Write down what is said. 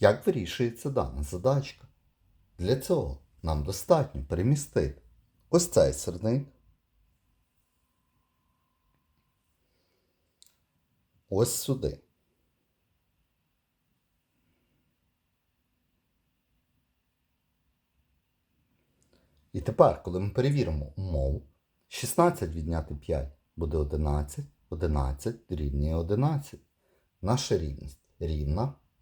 Як вирішується дана задачка? Для цього нам достатньо перемістити ось цей сирник, ось сюди. І тепер, коли ми перевіримо умову, 16 відняти 5 буде 11, 11 дорівнює 11. Наша рівність рівна,